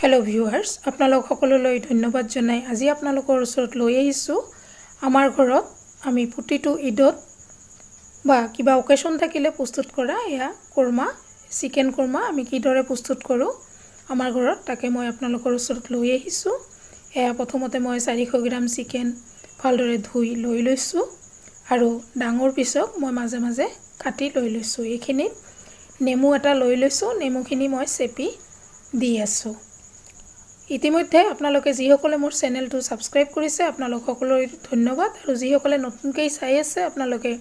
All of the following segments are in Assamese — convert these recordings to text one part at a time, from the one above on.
হেল্ল' ভিউৱাৰ্ছ আপোনালোক সকলোলৈ ধন্যবাদ জনাই আজি আপোনালোকৰ ওচৰত লৈ আহিছোঁ। আমাৰ ঘৰত আমি প্ৰতিটো ঈদত বা কিবা অকেশ্যন থাকিলে প্ৰস্তুত কৰা এয়া কোৰমা চিকেন কোৰমা আমি কিদৰে প্ৰস্তুত কৰোঁ আমাৰ ঘৰত তাকে মই আপোনালোকৰ ওচৰত লৈ আহিছোঁ। এয়া প্ৰথমতে মই চাৰিশ গ্ৰাম চিকেন ভালদৰে ধুই লৈ লৈছোঁ আৰু ডাঙৰ পিচক মই মাজে মাজে কাটি লৈ লৈছোঁ। এইখিনিত নেমু এটা লৈ লৈছোঁ। নেমুখিনি মই চেপি দি আছোঁ। ইতিমধ্যে আপোনালোকে যিসকলে মোৰ চেনেলটো ছাবস্ক্ৰাইব কৰিছে আপোনালোক সকলোৰে ধন্যবাদ। আৰু যিসকলে নতুনকৈ চাই আছে আপোনালোকে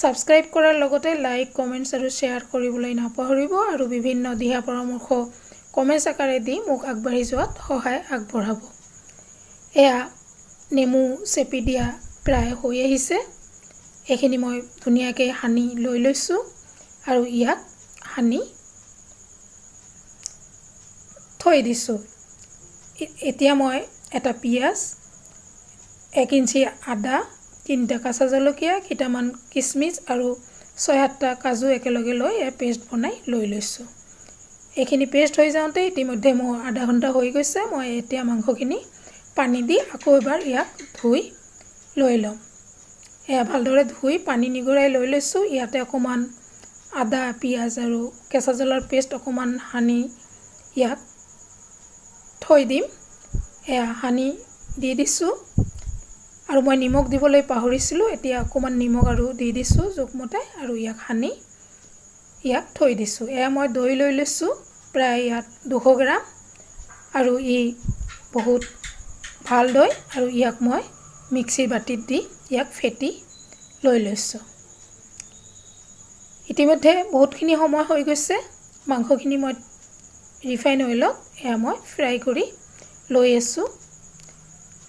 ছাবস্ক্ৰাইব কৰাৰ লগতে লাইক কমেণ্টছ আৰু শ্বেয়াৰ কৰিবলৈ নাপাহৰিব আৰু বিভিন্ন দিহা পৰামৰ্শ কমেণ্টছ আকাৰে দি মোক আগবাঢ়ি যোৱাত সহায় আগবঢ়াব। এয়া নেমু চেপি দিয়া প্ৰায় হৈ আহিছে। এইখিনি মই ধুনীয়াকৈ সানি লৈ লৈছোঁ আৰু ইয়াক সানি থৈ দিছোঁ। এতিয়া মই এটা পিঁয়াজ, এক ইঞ্চি আদা, তিনিটা কেঁচা জলকীয়া, কেইটামান কিচমিচ আৰু ছয় সাতটা কাজু একেলগে লৈ এই পেষ্ট বনাই লৈ লৈছোঁ। এইখিনি পেষ্ট হৈ যাওঁতে ইতিমধ্যে মোৰ আধা ঘণ্টা হৈ গৈছে, মই এতিয়া মাংসখিনি পানী দি আকৌ এবাৰ ইয়াক ধুই লৈ ল'ম। এয়া ভালদৰে ধুই পানী নিগৰাই লৈ লৈছোঁ, ইয়াতে অকণমান আদা, পিঁয়াজ আৰু কেঁচা জ্বলাৰ পেষ্ট অকণমান সানি ইয়াক থৈ দিম। এয়া সানি দি দিছোঁ। আৰু মই নিমখ দিবলৈ পাহৰিছিলোঁ। এতিয়া অকণমান নিমখ আৰু দি দিছোঁ জোখমতে আৰু ইয়াক সানি ইয়াক থৈ দিছোঁ। এয়া মই দৈ লৈ লৈছোঁ প্ৰায় ইয়াত দুশ গ্ৰাম। আৰু ই বহুত ভাল দৈ আৰু ইয়াক মই মিক্সিৰ বাতিত দি ইয়াক ফেটি লৈ লৈছোঁ। ইতিমধ্যে বহুতখিনি সময় হৈ গৈছে। মাংসখিনি মই অইলত এয়া মই ফ্ৰাই কৰি লৈ আছোঁ।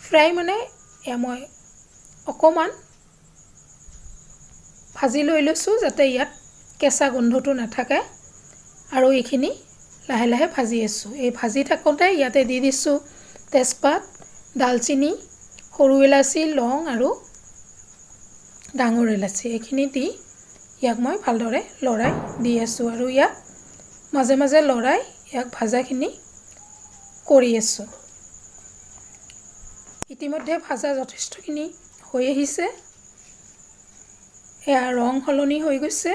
ফ্ৰাই মানে এয়া মই অকণমান ভাজি লৈ লৈছোঁ যাতে ইয়াত কেঁচা গোন্ধটো নাথাকে। আৰু এইখিনি লাহে লাহে ভাজি আছোঁ। এই ভাজি থাকোঁতে ইয়াতে দি দিছোঁ তেজপাত, ডালচিনি, সৰু ইলাচি লং আৰু ডাঙৰ ইলাচি এইখিনি দি ইয়াক মই ভালদৰে লৰাই দি আছোঁ। আৰু ইয়াক মাজে মাজে লৰাই ইয়াক ভাজাখিনি কৰি আছোঁ। ইতিমধ্যে ভাজা যথেষ্টখিনি হৈ আহিছে। এয়া ৰং সলনি হৈ গৈছে।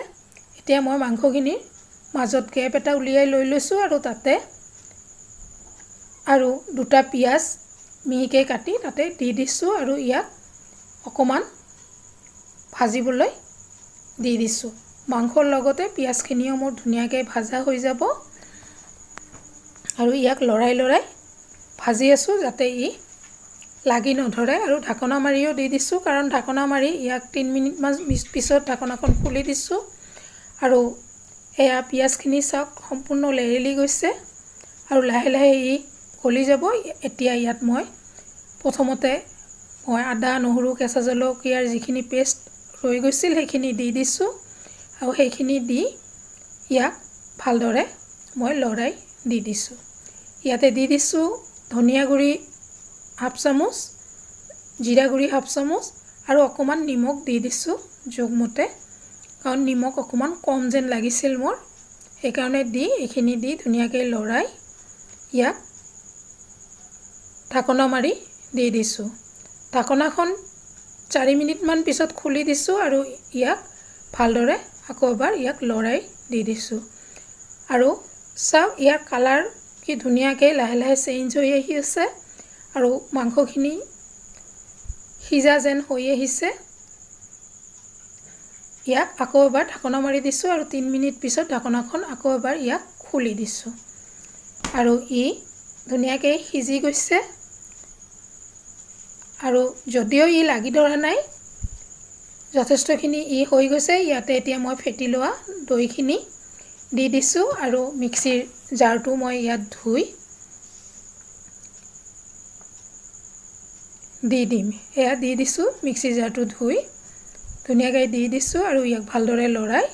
এতিয়া মই মাংসখিনিৰ মাজত গেপ এটা উলিয়াই লৈ লৈছোঁ আৰু তাতে আৰু দুটা পিঁয়াজ মিহিকৈ কাটি তাতে দি দিছোঁ আৰু ইয়াক অকণমান ভাজিবলৈ দি দিছোঁ। মাংসৰ লগতে পিঁয়াজখিনিও মোৰ ধুনীয়াকৈ ভাজা হৈ যাব। আৰু ইয়াক লৰাই লৰাই ভাজি আছোঁ যাতে ই লাগি নধৰে আৰু ঢাকনা মাৰিও দি দিছোঁ কাৰণ ঢাকনা মাৰি ইয়াক তিনি মিনিটমান পিছ- পিছত ঢাকনাখন খুলি দিছোঁ। আৰু এয়া পিঁয়াজখিনি চাওক সম্পূৰ্ণ লেৰেলি গৈছে আৰু লাহে লাহে ই গলি যাব। এতিয়া ইয়াত মই প্ৰথমতে মই আদা নহৰু কেঁচা জলকীয়াৰ যিখিনি পেষ্ট ৰৈ গৈছিল সেইখিনি দি দিছোঁ। আৰু সেইখিনি দি ইয়াক ভালদৰে মই লৰাই দি দিছোঁ। ইয়াতে দি দিছোঁ ধনিয়া গুড়ি হাফ চামুচ জিৰা গুড়ি হাফ চামুচ আৰু অকণমান নিমখ দি দিছোঁ জোখমতে কাৰণ নিমখ অকণমান কম যেন লাগিছিল মোৰ। সেইকাৰণে দি এইখিনি দি ধুনীয়াকৈ লৰাই ইয়াক ঢাকনা মাৰি দি দিছোঁ। ঢাকনাখন চাৰি মিনিটমান পিছত খুলি দিছোঁ আৰু ইয়াক ভালদৰে আকৌ এবাৰ ইয়াক লৰাই দি দিছোঁ। আৰু চাওক ইয়াৰ কালাৰ কি ধুনীয়াকৈ লাহে লাহে চেঞ্জ হৈ আহি আছে আৰু মাংসখিনি সিজা যেন হৈ আহিছে। ইয়াক আকৌ এবাৰ ঢাকনা মাৰি দিছোঁ আৰু তিনি মিনিট পিছত ঢাকনাখন আকৌ এবাৰ ইয়াক খুলি দিছোঁ। আৰু ই ধুনীয়াকৈ সিজি গৈছে। আৰু যদিও ই লাগি ধৰা নাই যথেষ্টখিনি ই হৈ গৈছে। ইয়াতে এতিয়া মই ফেটি লোৱা দৈখিনি দি দিছোঁ আৰু মিক্সিৰ জাৰটো মই ইয়াত ধুই দি দিম। এয়া দি দিছোঁ মিক্সিৰ জাৰটো ধুই। ধুনীয়াকৈ দি দিছোঁ আৰু ইয়াক ভালদৰে লৰাই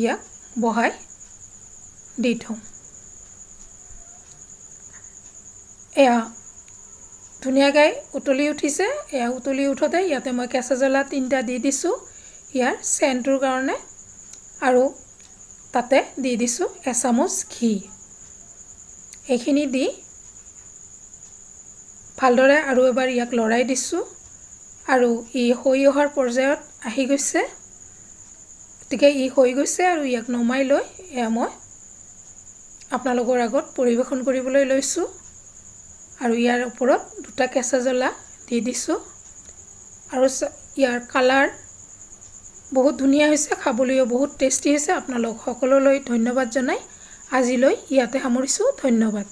ইয়াক বহাই দি থওঁ। এয়া ধুনীয়াকৈ উতলি উঠিছে। এয়া উতলি উঠোঁতে ইয়াতে মই কেঁচা জ্বলা তিনিটা দি দিছোঁ। ইয়াৰ চেণ্টটোৰ কাৰণে আৰু তাতে দি দিছোঁ এচামুচ ঘি। এইখিনি দি ভালদৰে আৰু এবাৰ ইয়াক লৰাই দিছোঁ আৰু ই হৈ অহাৰ পৰ্যায়ত আহি গৈছে। গতিকে ই হৈ গৈছে আৰু ইয়াক নমাই লৈ এয়া মই আপোনালোকৰ আগত পৰিৱেশন কৰিবলৈ লৈছোঁ আৰু ইয়াৰ ওপৰত দুটা কেঁচা জ্বলা দি দিছোঁ। আৰু ইয়াৰ কালাৰ বহুত ধুনীয়া হৈছে, খাবলৈও বহুত টেষ্টি হৈছে। আপোনালোক সকলোলৈ ধন্যবাদ জনাই। আজিলৈ ইয়াতে সামৰিছোঁ। ধন্যবাদ।